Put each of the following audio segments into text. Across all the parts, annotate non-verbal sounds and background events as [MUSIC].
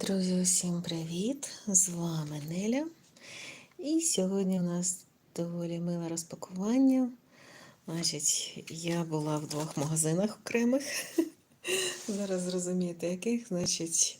Друзі, усім привіт! З вами Неля. І сьогодні у нас доволі миле розпакування. Значить, я була в двох магазинах окремих. [LAUGHS] Зараз зрозумієте, яких. Значить,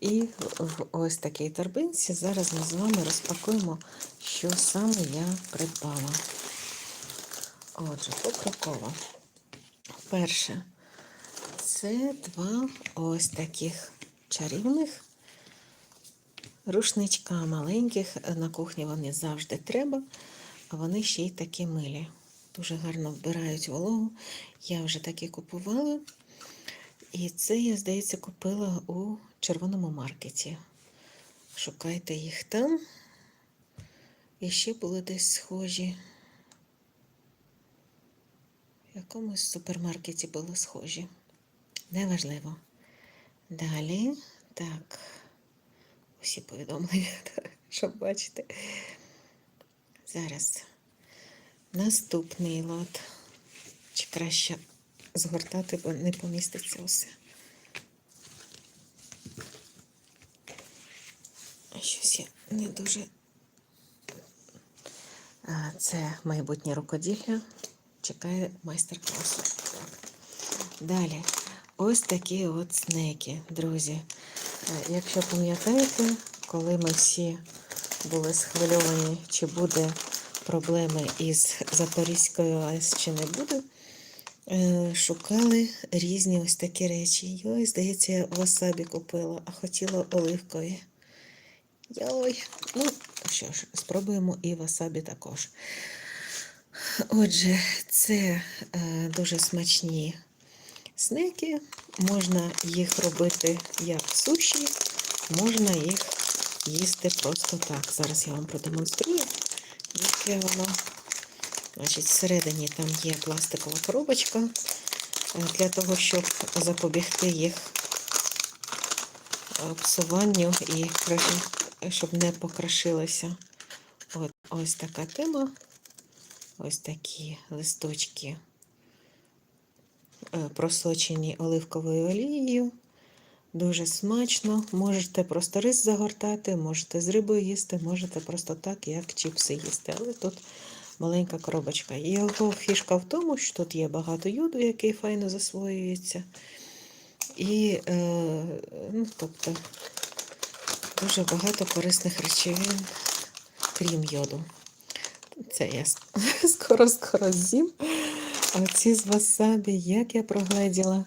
і в ось такій торбинці зараз ми з вами розпакуємо, що саме я придбала. Отже, покроково. Перше, це два ось таких чарівних рушничка маленьких. На кухні вони завжди треба, а вони ще й такі милі. Дуже гарно вбирають вологу. Я вже такі купувала. І це, я, здається, купила у червоному маркеті. Шукайте їх там. І ще були десь схожі. В якомусь супермаркеті були схожі. Неважливо. Далі, так, усі повідомлення, [LAUGHS] щоб бачите. Зараз наступний лот. Чи краще згортати, бо не поміститься усе. Щось я не дуже. Це майбутнє рукоділля. Чекає майстер-класу. Далі. Ось такі от снеки, друзі. Е, Якщо пам'ятаєте, коли ми всі були схвильовані, чи буде проблеми із Запорізькою АЕС, чи не буде, е, шукали різні ось такі речі. Йой, здається, я васабі купила, а хотіла оливкові. Йой, ну що ж, спробуємо і васабі також. Отже, це е, дуже смачні снеки. Можна їх робити як суші, можна їх їсти просто так. Зараз я вам продемонструю, яке воно. Значить, всередині там є пластикова коробочка е, для того, щоб запобігти їх е, псуванню і щоб не покрашилося. От, ось така тема. Ось такі листочки просочені оливковою олією. Дуже смачно. Можете просто рис загортати, можете з рибою їсти, можете просто так, як чіпси їсти. Але тут маленька коробочка. Його фішка в тому, що тут є багато йоду, який файно засвоюється. І, е, ну, тобто, дуже багато корисних речовин, крім йоду. Це я [LAUGHS] скоро-скоро з'їм. А ці з васабі, як я прогледіла,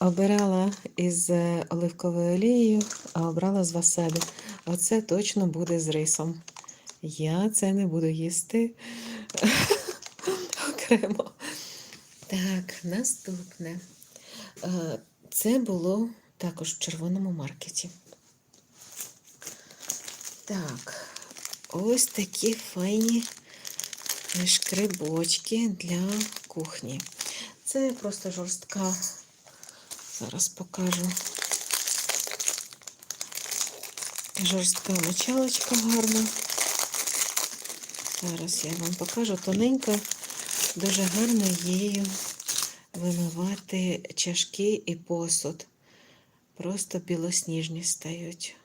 обирала із е, оливковою олією, а обрала з васабі. Оце точно буде з рисом. Я це не буду їсти [LAUGHS] окремо. Так, наступне. Е, це було також в червоному маркеті. Так, ось такі файні шкрибочки для кухні. Це просто жорстка, зараз покажу. Жорстка мочалочка гарна. Зараз я вам покажу тоненько, дуже гарно її вимивати чашки і посуд. Просто білосніжні стають.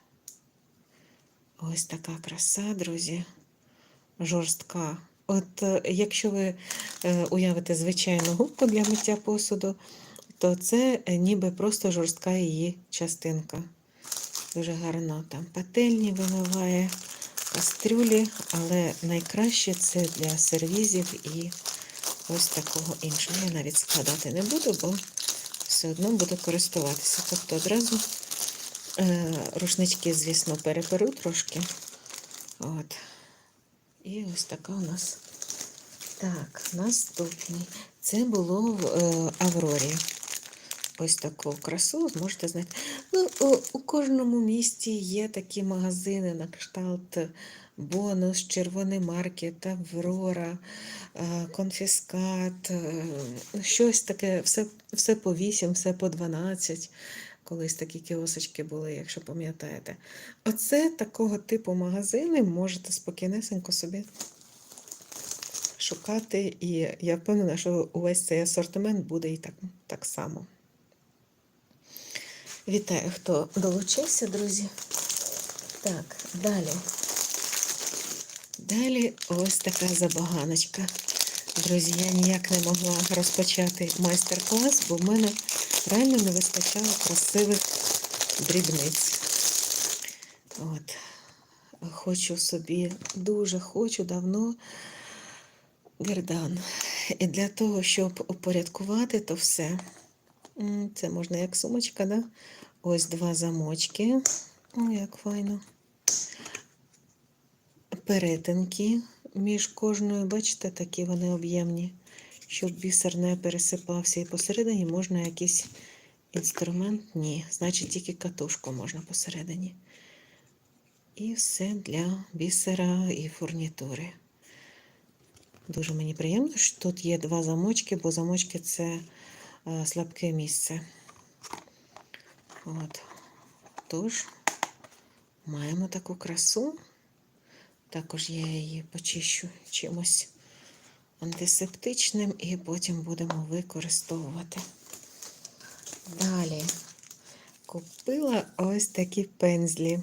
Ось така краса, друзі. Жорстка. От е, якщо ви уявите звичайну губку для миття посуду, то це е, ніби просто жорстка її частинка. Дуже гарно там пательні вимиває кастрюлі, але найкраще це для сервізів і ось такого іншого. Я навіть складати не буду, бо все одно буду користуватися. Тобто одразу е, рушнички, звісно, переперу трошки. От. І ось така у нас. Так, наступний. Це було в е, Аврорі. Ось таку красу можете знайти. Ну, у, у кожному місті є такі магазини на кшталт бонус, червоний маркет, Аврора, е, конфіскат, е, щось таке, все, все по 8, все по 12. Колись такі кіосочки були, якщо пам'ятаєте. Оце такого типу магазини можете спокійнесенько собі шукати. І я впевнена, що увесь цей асортимент буде і так, так само. Вітаю, хто долучився, друзі. Так, далі. Далі ось така забаганочка. Друзі, я ніяк не могла розпочати майстер-клас, бо в мене реально не вистачало красивих дрібниць. От. Хочу собі, дуже хочу давно гердан. І для того, щоб упорядкувати то все, це можна як сумочка, да? Ось два замочки. О, як файно. Перетинки між кожною, бачите, такі вони об'ємні, щоб бісер не пересипався. І посередині можна якийсь інструмент. Ні, значить тільки катушку можна посередині. І все для бісера і фурнітури. Дуже мені приємно, що тут є два замочки, бо замочки це е, слабке місце. От. Тож, маємо таку красу. Також я її почищу чимось антисептичним і потім будемо використовувати. Далі купила ось такі пензлі.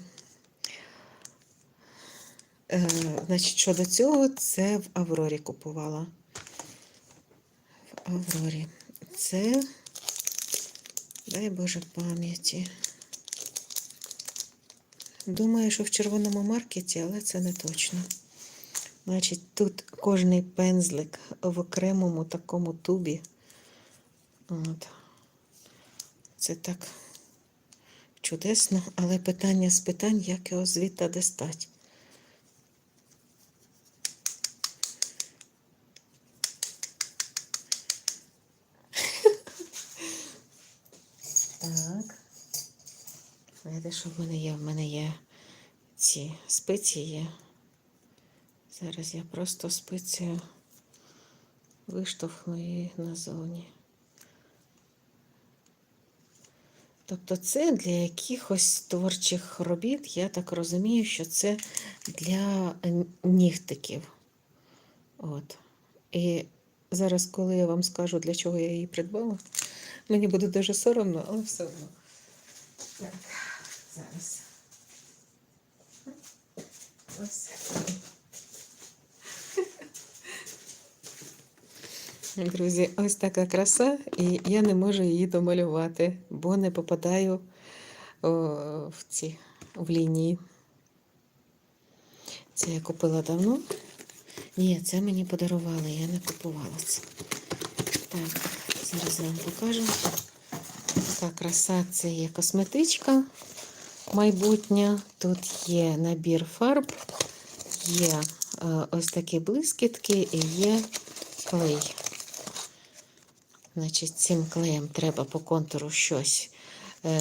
Е, значить, щодо цього, це в Аврорі купувала. В Аврорі. Це, дай Боже пам'яті. Думаю, що в червоному маркеті, але це не точно. Значить, тут кожний пензлик в окремому такому тубі. От. Це так чудесно, але питання з питань, як його звідти достати. Так. Знаєте, що в мене є? В мене є ці спиці є. Зараз я просто спицею виштовхну її назовні. Тобто це для якихось творчих робіт, я так розумію, що це для нігтиків. От. І зараз, коли я вам скажу, для чого я її придбала, мені буде дуже соромно, але все одно. Так, зараз. Ось. Друзі, ось така краса, і я не можу її домалювати, бо не попадаю о, в ці в лінії. Це я купила давно. Ні, це мені подарували, я не купувала це. Так, зараз я вам покажу. Така краса це є косметичка майбутня. Тут є набір фарб, є е, ось такі блискітки і є клей. Значить, цим клеєм треба по контуру щось е,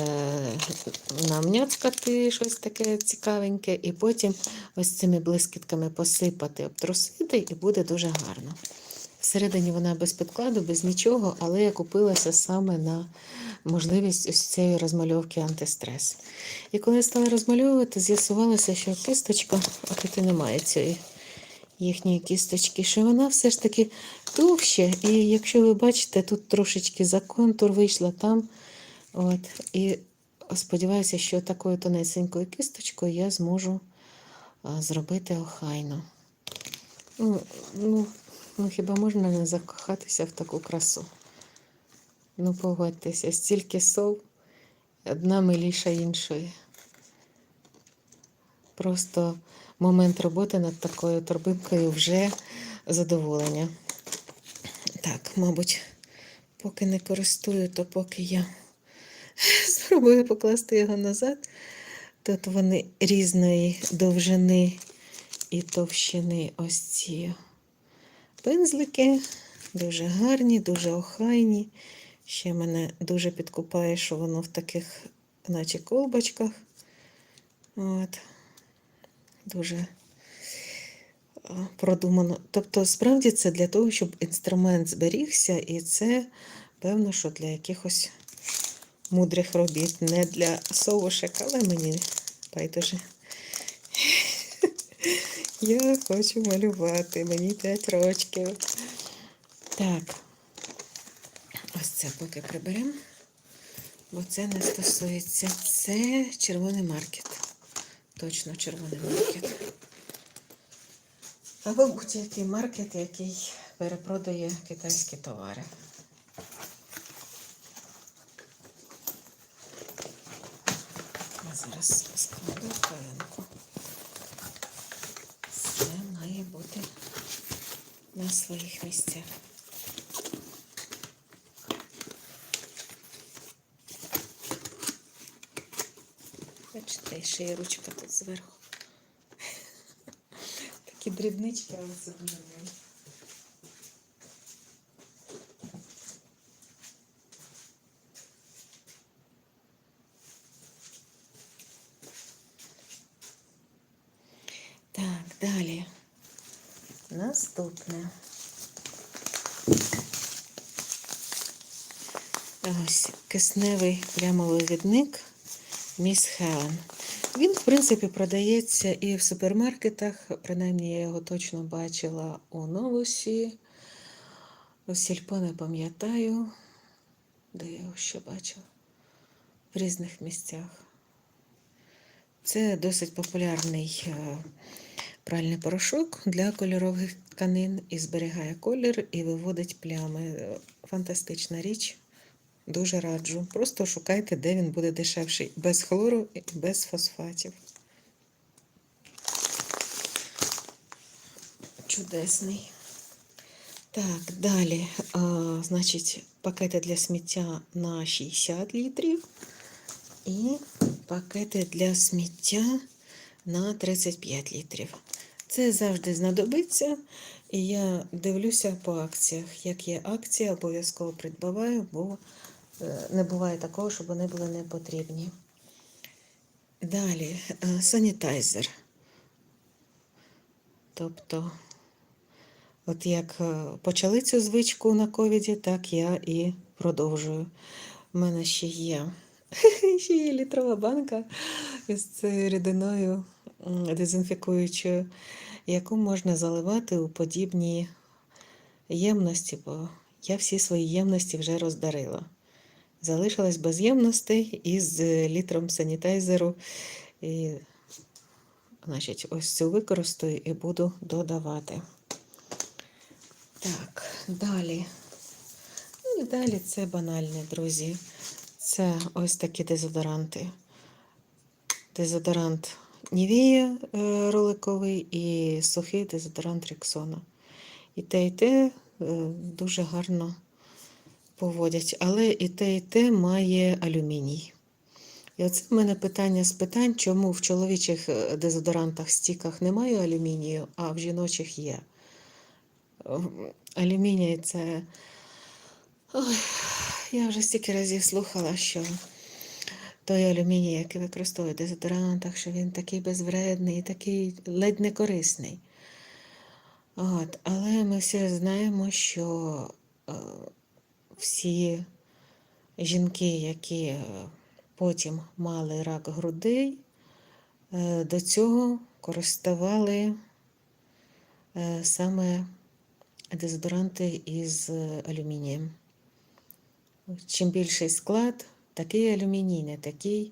намняцкати, щось таке цікавеньке, і потім ось цими блискітками посипати, обтрусити, і буде дуже гарно. Всередині вона без підкладу, без нічого, але я купилася саме на можливість ось цієї розмальовки антистрес. І коли я стала розмальовувати, з'ясувалося, що кисточка, тут і немає цієї їхньої кісточки, що вона все ж таки товще. І якщо ви бачите, тут трошечки за контур вийшла там. От, І сподіваюся, що такою тонесенькою кісточкою я зможу зробити охайно. Ну, ну, ну, хіба можна не закохатися в таку красу? Ну, погодьтеся, стільки сов, одна миліша іншої. Просто момент роботи над такою торбинкою вже задоволення. Так, мабуть, поки не користую, то поки я [LAUGHS] спробую покласти його назад. Тут вони різної довжини і товщини ось ці пензлики. Дуже гарні, дуже охайні. Ще мене дуже підкупає, що воно в таких, наче колбочках. От. Дуже продумано. Тобто, справді це для того, щоб інструмент зберігся, і це, певно, що для якихось мудрих робіт, не для совушек, але мені байдуже. [LAUGHS] Я хочу малювати, мені 5 років. Так, ось це поки приберемо. бо це не стосується. Це червоний маркет. Точно червоний маркет. Або будь-який маркет, який перепродає китайські товари. Я зараз складу паленку. Все має бути на своїх місцях. Бачите, ще є ручка тут зверху. Такі дрібнички, але це дуже мило. Так, далі. Наступне. Ось кисневий прямовивідник Міс Хелен. Він, в принципі, продається і в супермаркетах, принаймні я його точно бачила у новусі. У сільпо не пам'ятаю, де я його ще бачила. В різних місцях. Це досить популярний е, пральний порошок для кольорових тканин і зберігає колір і виводить плями. Е, Фантастична річ. Дуже раджу. Просто шукайте, де він буде дешевший. Без хлору і без фосфатів. Чудесний. Так, далі, а, значить, пакети для сміття на 60 літрів і пакети для сміття на 35 літрів. Це завжди знадобиться, і я дивлюся по акціях. Як є акція, обов'язково придбаваю, бо не буває такого, щоб вони були не потрібні. Далі, е, санітайзер. Тобто, от як е, почали цю звичку на ковіді, так я і продовжую. У мене ще є, [LAUGHS] ще є літрова банка з цією рідиною дезінфікуючою, яку можна заливати у подібні ємності, бо я всі свої ємності вже роздарила. Залишилась без ємностей із літром санітайзеру. І, значить, ось цю використаю і буду додавати. Так, далі. Ну і далі це банальне, друзі. Це ось такі дезодоранти. Дезодорант Нівія е, роликовий і сухий дезодорант Рексона. І те, і те е, дуже гарно поводять, але і те, і те має алюміній. І оце в мене питання з питань, чому в чоловічих е, дезодорантах стіках немає алюмінію, а в жіночих є. Алюміній це. Ой, я вже стільки разів слухала, що той алюміній, який використовують в дезодорантах, що він такий безвредний, такий ледь не корисний. От. Але ми всі знаємо, що е, всі жінки, які е, потім мали рак грудей, е, до цього користували е, саме дезодоранти із алюмінієм. Чим більший склад, такий алюміній, не такий.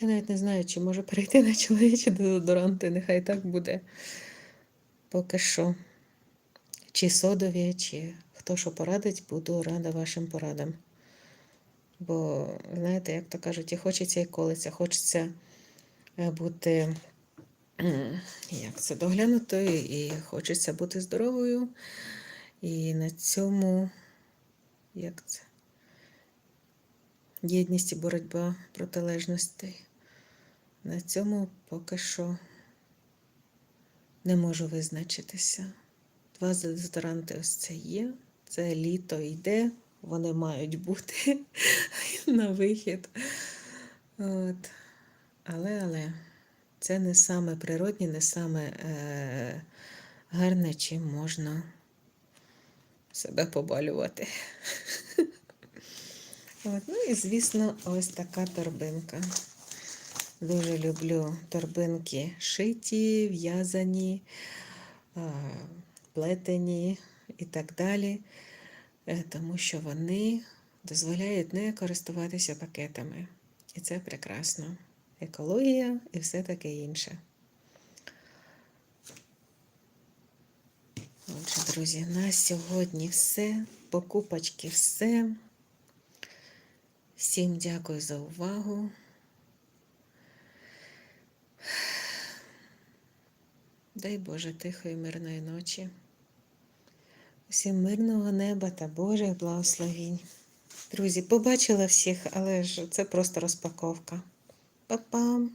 Я навіть не знаю, чи може перейти на чоловічі дезодоранти, нехай так буде. Поки що. Чи содові, чи хто що порадить, буду рада вашим порадам. Бо, знаєте, як то кажуть, і хочеться, і колиться, хочеться е, бути як це, доглянутою, і хочеться бути здоровою. І на цьому, як це? Єдність і боротьба протилежностей. На цьому поки що не можу визначитися. Два дезодоранти ось це є. Це літо йде, вони мають бути [LAUGHS] на вихід. От. Але, але це не саме природне, не саме е, гарне, чим можна себе побалювати. [LAUGHS] От. Ну і, звісно, ось така торбинка. Дуже люблю торбинки шиті, в'язані, а, плетені і так далі, Е, тому що вони дозволяють не користуватися пакетами. І це прекрасно. Екологія і все таке інше. Отже, друзі, на сьогодні все. Покупочки все. Всім дякую за увагу. Дай Боже тихої мирної ночі. Усім мирного неба та Божих благословінь. Друзі, побачила всіх, але ж це просто розпаковка. Па-пам!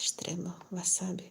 Це ж треба васабі.